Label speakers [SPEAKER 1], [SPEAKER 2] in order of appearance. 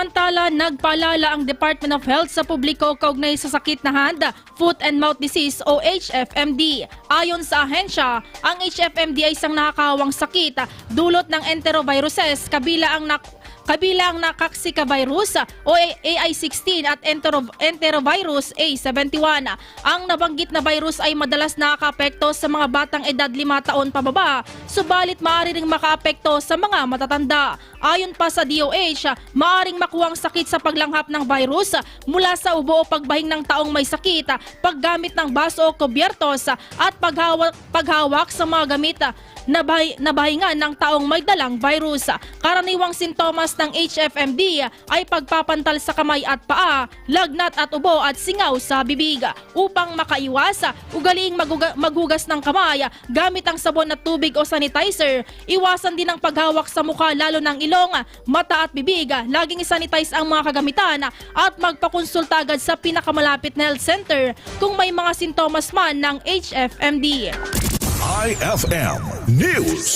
[SPEAKER 1] Samantala, nagpaalala ang Department of Health sa publiko kaugnay sa sakit na hand, foot and mouth disease o HFMD. Ayon sa ahensya, ang HFMD ay isang nakakawang sakit dulot ng enteroviruses kabila ang nak kabilang na Coxica virus o AI-16 at entero- enterovirus A71. Ang nabanggit na virus ay madalas nakakaapekto sa mga batang edad 5 taon pababa, subalit maaari ring makaapekto sa mga matatanda. Ayon pa sa DOH, maaring makuha ang sakit sa paglanghap ng virus mula sa ubo o pagbahing ng taong may sakit, paggamit ng baso o kubyertos at paghawak, paghawak sa mga gamit na, bahay, na bahingan ng taong may dalang virus. Karaniwang sintomas ng HFMD ay pagpapantal sa kamay at paa, lagnat at ubo at singaw sa bibig. Upang makaiwas, ugaliing maguga- maghugas ng kamay gamit ang sabon at tubig o sanitizer. Iwasan din ang paghawak sa mukha lalo ng ilong, mata at bibig. Laging isanitize ang mga kagamitan at magpakonsulta agad sa pinakamalapit na health center kung may mga sintomas man ng HFMD.
[SPEAKER 2] IFM News.